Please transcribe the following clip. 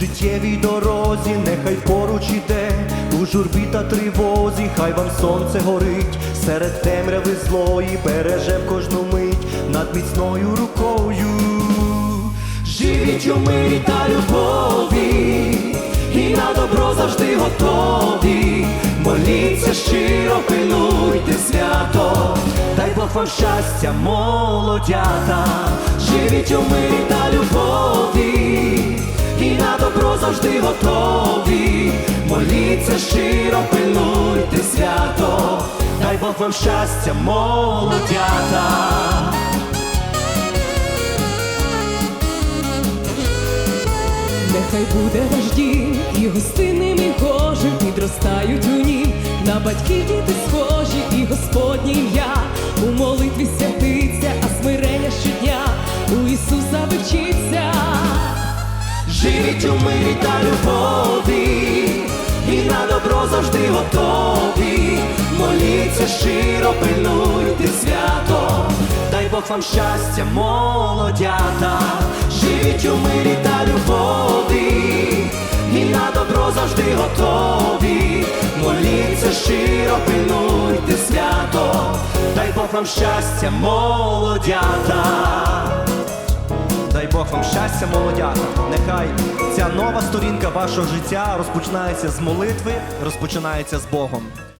життєвій дорозі, нехай поруч іде, у журбі та тривозі, хай вам сонце горить, серед темряви злої береже в кожну мить над міцною рукою. Живіть у мирі та любові, і на добро завжди готові. Моліться щиро, пильнуйте свято, дай Бог вам щастя, молодята, живіть у мирі та любові, добро завжди готові. Моліться щиро, пильнуйте свято, дай Бог вам щастя, молодята. Нехай буде ваш дім і гостинним, і гожим підростають у нім на батьків діти Живіть у мирі та любові, і на добро завжди готові. Моліться щиро, пильнуйте свято, дай Бог вам щастя, молодята, живіть у мирі та любові, і на добро завжди готові. Моліться щиро, пильнуйте свято, дай Бог вам щастя, молодята. Бог вам щастя, молодята. Нехай ця нова сторінка вашого життя розпочинається з молитви, розпочинається з Богом.